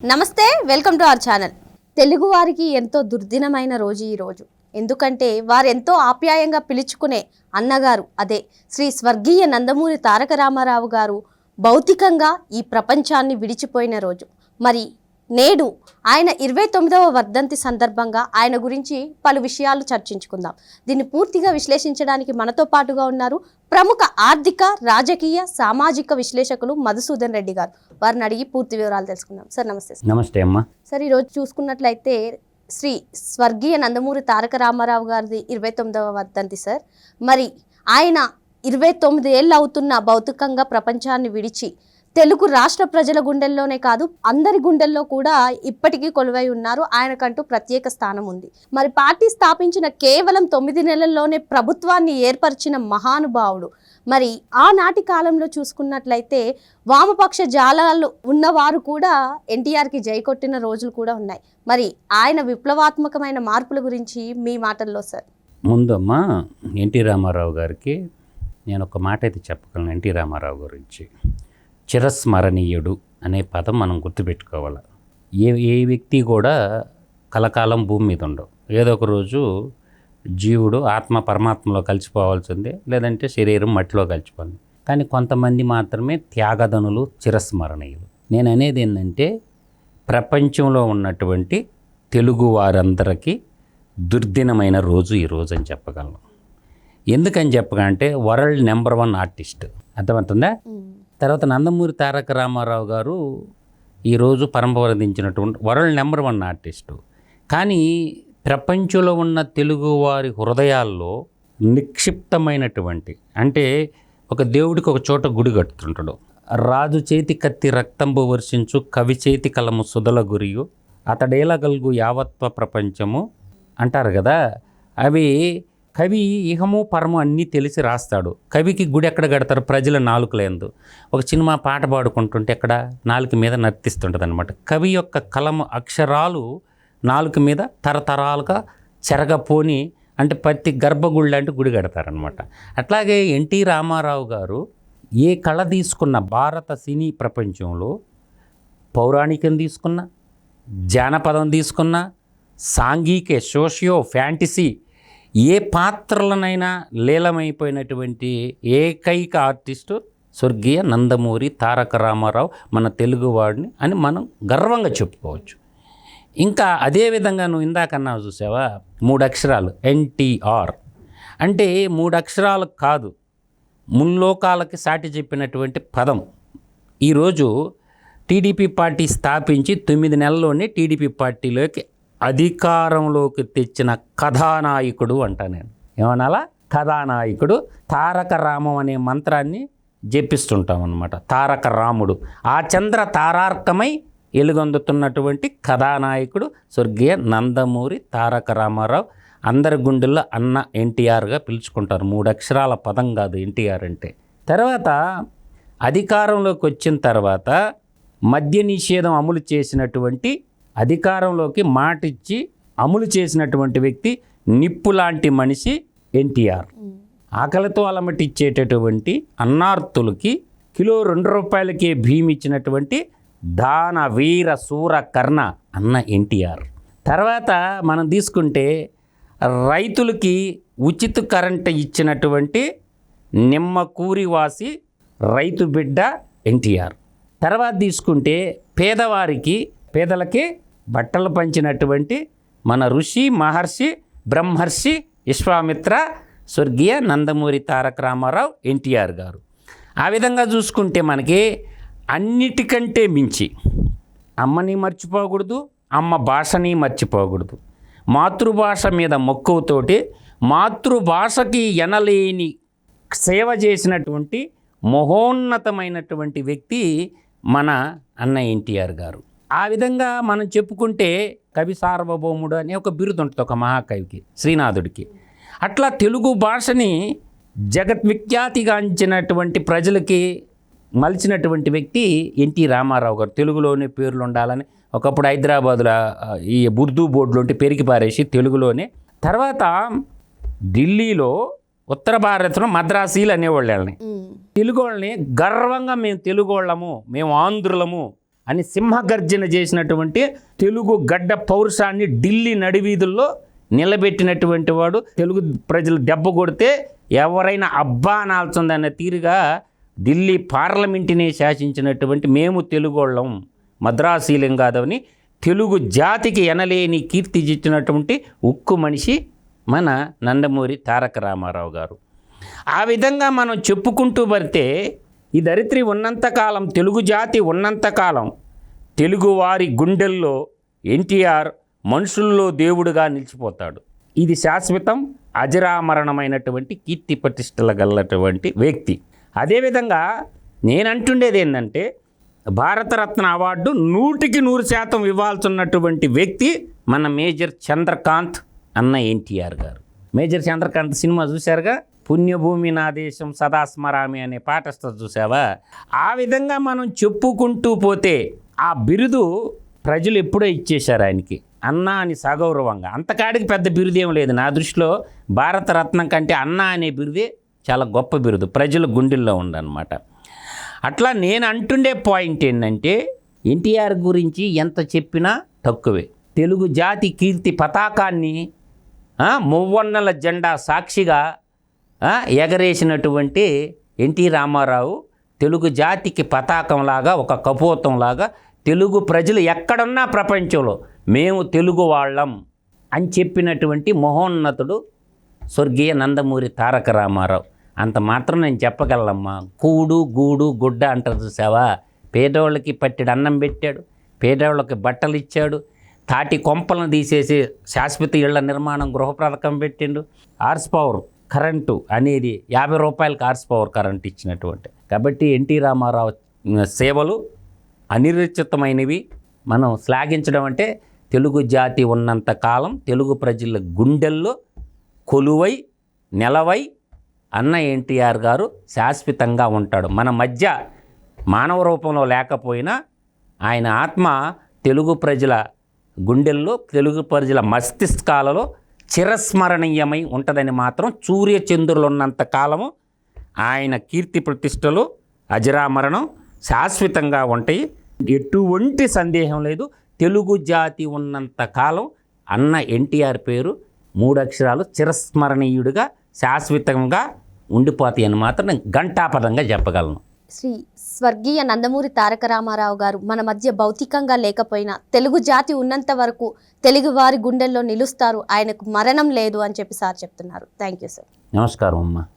నమస్తే welcome to our channel. తెలుగువారికి ఎంతో దుర్దినమైన రోజు ఈ రోజు. ఎందుకంటే వారెంతో ఆప్యాయంగా పిలుచుకునే అన్నగారు అదే శ్రీ స్వర్గీయ నందమూరి తారక రామారావు గారు భౌతికంగా ఈ ప్రపంచాన్ని విడిచిపోయిన రోజు. మరి నేడు ఆయన ఇరవై తొమ్మిదవ వర్ధంతి సందర్భంగా ఆయన గురించి పలు విషయాలు చర్చించుకుందాం. దీన్ని పూర్తిగా విశ్లేషించడానికి మనతో పాటుగా ఉన్నారు ప్రముఖ ఆర్థిక రాజకీయ సామాజిక విశ్లేషకులు మధుసూదన్ రెడ్డి గారు. వారిని అడిగి పూర్తి వివరాలు తెలుసుకుందాం. సార్ నమస్తే సార్. నమస్తే అమ్మా. సార్ ఈరోజు చూసుకున్నట్లయితే శ్రీ స్వర్గీయ నందమూరి తారక రామారావు గారిది ఇరవై తొమ్మిదవ వర్ధంతి సార్. మరి ఆయన ఇరవై తొమ్మిది ఏళ్ళు అవుతున్న భౌతికంగా ప్రపంచాన్ని విడిచి తెలుగు రాష్ట్ర ప్రజల గుండెల్లోనే కాదు అందరి గుండెల్లో కూడా ఇప్పటికీ కొలువై ఉన్నారు. ఆయనకంటూ ప్రత్యేక స్థానం ఉంది. మరి పార్టీ స్థాపించిన కేవలం తొమ్మిది నెలల్లోనే ప్రభుత్వాన్ని ఏర్పరిచిన మహానుభావుడు. మరి ఆనాటి కాలంలో చూసుకున్నట్లయితే వామపక్ష జాలాలు ఉన్నవారు కూడా ఎన్టీఆర్కి జై కొట్టిన రోజులు కూడా ఉన్నాయి. మరి ఆయన విప్లవాత్మకమైన మార్పుల గురించి మీ మాటల్లో సార్? ముందమ్మా ఎన్టీ రామారావు గారికి నేను ఒక మాట అయితే చెప్పగలను ఎన్టీ రామారావు గురించి. చిరస్మరణీయుడు అనే పదం మనం గుర్తుపెట్టుకోవాలి. ఏ ఏ వ్యక్తి కూడా కలకాలం భూమి మీద ఉండవు. ఏదో ఒక రోజు జీవుడు ఆత్మ పరమాత్మలో కలిసిపోవాల్సిందే లేదంటే శరీరం మట్టిలో కలిసిపోయింది. కానీ కొంతమంది మాత్రమే త్యాగధనులు చిరస్మరణీయులు. నేను అనేది ఏంటంటే ప్రపంచంలో ఉన్నటువంటి తెలుగు వారందరికీ దుర్దినమైన రోజు ఈ రోజు అని చెప్పగలను. ఎందుకని చెప్పగలంటే వరల్డ్ నెంబర్ వన్ ఆర్టిస్ట్. అర్థమవుతుందా? తర్వాత నందమూరి తారక రామారావు గారు ఈరోజు పరంపరదించినటువంటి వరల్డ్ నెంబర్ వన్ ఆర్టిస్టు. కానీ ప్రపంచంలో ఉన్న తెలుగు వారి హృదయాల్లో నిక్షిప్తమైనటువంటి అంటే ఒక దేవుడికి ఒక చోట గుడి కట్టుతుంటాడు. రాజు చేతి కత్తి రక్తంబు వర్షించు కవి చేతి కలము సుధల గురియు అతడేలగలుగు యావత్వ ప్రపంచము అంటారు కదా. అవి కవి ఇహము పరము అన్నీ తెలిసి రాస్తాడు. కవికి గుడి ఎక్కడ కడతారు? ప్రజల నాలుకలేందు ఒక సినిమా పాట పాడుకుంటుంటే ఎక్కడ? నాలుక మీద నర్తిస్తుంటుంది అనమాట కవి యొక్క కలము అక్షరాలు నాలుక మీద తరతరాలుగా చెరగపోని అంటే ప్రతి గర్భగుడి లాంటి గుడి కడతారనమాట అట్లాగే ఎన్టీ రామారావు గారు ఏ కళ తీసుకున్న భారత సినీ ప్రపంచంలో పౌరాణికం తీసుకున్న జానపదం తీసుకున్న సాంఘిక సోషియో ఫ్యాంటసీ ఏ పాత్రలనైనా లీలమైపోయినటువంటి ఏకైక ఆర్టిస్టు స్వర్గీయ నందమూరి తారక రామారావు మన తెలుగువాడిని అని మనం గర్వంగా చెప్పుకోవచ్చు. ఇంకా అదేవిధంగా నువ్వు ఇందాకన్నా చూసావా? మూడు అక్షరాలు. ఎన్టీఆర్ అంటే మూడు అక్షరాలు కాదు. ముల్లోకాలకి సాటి చెప్పినటువంటి పదం. ఈరోజు టీడీపీ పార్టీ స్థాపించి తొమ్మిది నెలల్లోనే టీడీపీ పార్టీలోకి అధికారంలోకి తెచ్చిన కథానాయకుడు అంటా నేను. ఏమనాలా? కథానాయకుడు తారక రామం అనే మంత్రాన్ని జపిస్తుంటాం అనమాట తారక రాముడు. ఆ చంద్ర తారార్కమై ఎలుగొందుతున్నటువంటి కథానాయకుడు స్వర్గీయ నందమూరి తారక రామారావు. అందరి గుండెల్లో అన్న ఎన్టీఆర్గా పిలుచుకుంటారు. మూడు అక్షరాల పదం కాదు ఎన్టీఆర్ అంటే. తర్వాత అధికారంలోకి వచ్చిన తర్వాత మద్య నిషేధం అమలు చేసినటువంటి అధికారంలోకి మాటిచ్చి అమలు చేసినటువంటి వ్యక్తి నిప్పు లాంటి మనిషి ఎన్టీఆర్. ఆకలితో అలమటిచ్చేటటువంటి అన్నార్తులకి కిలో రెండు రూపాయలకే భీమి ఇచ్చినటువంటి దాన వీర సూర కర్ణ అన్న ఎన్టీఆర్. తర్వాత మనం తీసుకుంటే రైతులకి ఉచిత కరెంట్ ఇచ్చినటువంటి నిమ్మకూరివాసి రైతు బిడ్డ ఎన్టీఆర్. తర్వాత తీసుకుంటే పేదవారికి పేదలకి బట్టలు పంచినటువంటి మన ఋషి మహర్షి బ్రహ్మర్షి విశ్వామిత్ర స్వర్గీయ నందమూరి తారక రామారావు ఎన్టీఆర్ గారు. ఆ విధంగా చూసుకుంటే మనకి అన్నిటికంటే మించి అమ్మని మర్చిపోకూడదు అమ్మ భాషని మర్చిపోకూడదు. మాతృభాష మీద మక్కువతోటి మాతృభాషకి ఎనలేని సేవ చేసినటువంటి మహోన్నతమైనటువంటి వ్యక్తి మన అన్న ఎన్టీఆర్ గారు. ఆ విధంగా మనం చెప్పుకుంటే కవి సార్వభౌముడు అనే ఒక బిరుదు ఉంటుంది ఒక మహాకవికి శ్రీనాథుడికి. అట్లా తెలుగు భాషని జగద్విఖ్యాతిగాంచినటువంటి ప్రజలకి మలిచినటువంటి వ్యక్తి ఎన్టీ రామారావు గారు. తెలుగులోనే పేర్లు ఉండాలని ఒకప్పుడు హైదరాబాదులో ఈ ఉర్దూ బోర్డులు ఉంటే పెరిగి పారేసి తెలుగులోనే. తర్వాత ఢిల్లీలో ఉత్తర భారత్లో మద్రాసీలు అనేవాళ్ళు వాళ్ళని తెలుగు వాళ్ళని గర్వంగా మేము తెలుగు వాళ్ళము మేము ఆంధ్రులము అని సింహగర్జన చేసినటువంటి తెలుగు గడ్డ పౌరుషాన్ని ఢిల్లీ నడివీధుల్లో నిలబెట్టినటువంటి వాడు. తెలుగు ప్రజలు దెబ్బ కొడితే ఎవరైనా అబ్బా అనాల్సిందన్న తీరుగా ఢిల్లీ పార్లమెంటుని శాసించినటువంటి మేము తెలుగోళ్ళం మద్రాసీలం కాదని తెలుగు జాతికి ఎనలేని కీర్తి ఇచ్చినటువంటి ఉక్కు మనిషి మన నందమూరి తారక రామారావు గారు. ఆ విధంగా మనం చెప్పుకుంటూ పడితే ఈ దరిత్రి ఉన్నంతకాలం తెలుగు జాతి ఉన్నంతకాలం తెలుగువారి గుండెల్లో ఎన్టీఆర్ మనుషుల్లో దేవుడుగా నిలిచిపోతాడు. ఇది శాశ్వతం అజరామరణమైనటువంటి కీర్తి ప్రతిష్టల గలటువంటి వ్యక్తి. అదేవిధంగా నేనంటుండేది ఏంటంటే భారతరత్న అవార్డు నూటికి నూరు శాతం ఇవ్వాల్సినటువంటి వ్యక్తి మన మేజర్ చంద్రకాంత్ అన్న ఎన్టీఆర్ గారు. మేజర్ చంద్రకాంత్ సినిమా చూశారుగా? పుణ్యభూమి నా దేశం సదాస్మరామి అనే పాట వస్తుంది చూసావా? ఆ విధంగా మనం చెప్పుకుంటూ పోతే ఆ బిరుదు ప్రజలు ఎప్పుడో ఇచ్చేశారు ఆయనకి. అన్నా అని సగౌరవంగా. అంతకాడికి పెద్ద బిరుదేం లేదు. నా దృష్టిలో భారతరత్నం కంటే అన్నా అనే బిరుదే చాలా గొప్ప బిరుదు. ప్రజల గుండెల్లో ఉందన్నమాట. అట్లా నేను అంటుండే పాయింట్ ఏంటంటే ఎన్టీఆర్ గురించి ఎంత చెప్పినా తక్కువే. తెలుగు జాతి కీర్తి పతాకాన్ని మువ్వన్నల మువ్వన్నెల జెండా సాక్షిగా ఎగరేసినటువంటి ఎన్టీ రామారావు తెలుగు జాతికి పతాకంలాగా ఒక కపోతంలాగా తెలుగు ప్రజలు ఎక్కడున్నా ప్రపంచంలో మేము తెలుగు వాళ్ళం అని చెప్పినటువంటి మహోన్నతుడు స్వర్గీయ నందమూరి తారక రామారావు. అంత మాత్రం నేను చెప్పగలమ్మా కూడు గూడు గుడ్డ అంటారు చూసావా? పేదవాళ్ళకి పట్టెడు అన్నం పెట్టాడు పేదవాళ్ళకి బట్టలు ఇచ్చాడు తాటి కొంపలను తీసేసి శాశ్వత ఇళ్ళ నిర్మాణం గృహ పథకం పెట్టిండు. హార్స్ పవర్ కరెంటు అనేది యాభై రూపాయలకి హార్స్ పవర్ కరెంట్ ఇచ్చినటువంటి. కాబట్టి ఎన్టీ రామారావు సేవలు అనిరుచితమైనవి మనం శ్లాఘించడం అంటే తెలుగు జాతి ఉన్నంత కాలం తెలుగు ప్రజల గుండెల్లో కొలువై నెలవై అన్న ఎన్టీఆర్ గారు శాశ్వతంగా ఉంటాడు. మన మధ్య మానవ రూపంలో లేకపోయినా ఆయన ఆత్మ తెలుగు ప్రజల గుండెల్లో తెలుగు ప్రజల మస్తిష్కాలలో చిరస్మరణీయమై ఉంటుందని మాత్రం సూర్యచంద్రులు ఉన్నంత కాలము ఆయన కీర్తి ప్రతిష్టలు అజరామరణం శాశ్వతంగా ఉంటాయి. ఎటువంటి సందేహం లేదు. తెలుగు జాతి ఉన్నంత కాలం అన్న ఎన్టీఆర్ పేరు మూడు అక్షరాలు చిరస్మరణీయుడిగా శాశ్వతంగా ఉండిపోతాయని మాత్రం నేను ఘంటాపదంగా చెప్పగలను. శ్రీ స్వర్గీయ నందమూరి తారక రామారావు గారు మన మధ్య భౌతికంగా లేకపోయినా తెలుగు జాతి ఉన్నంత వరకు తెలుగు వారి గుండెల్లో నిలుస్తారు. ఆయనకు మరణం లేదు అని చెప్పి సార్ చెప్తున్నారు. Thank you sir. నమస్కారం అమ్మా.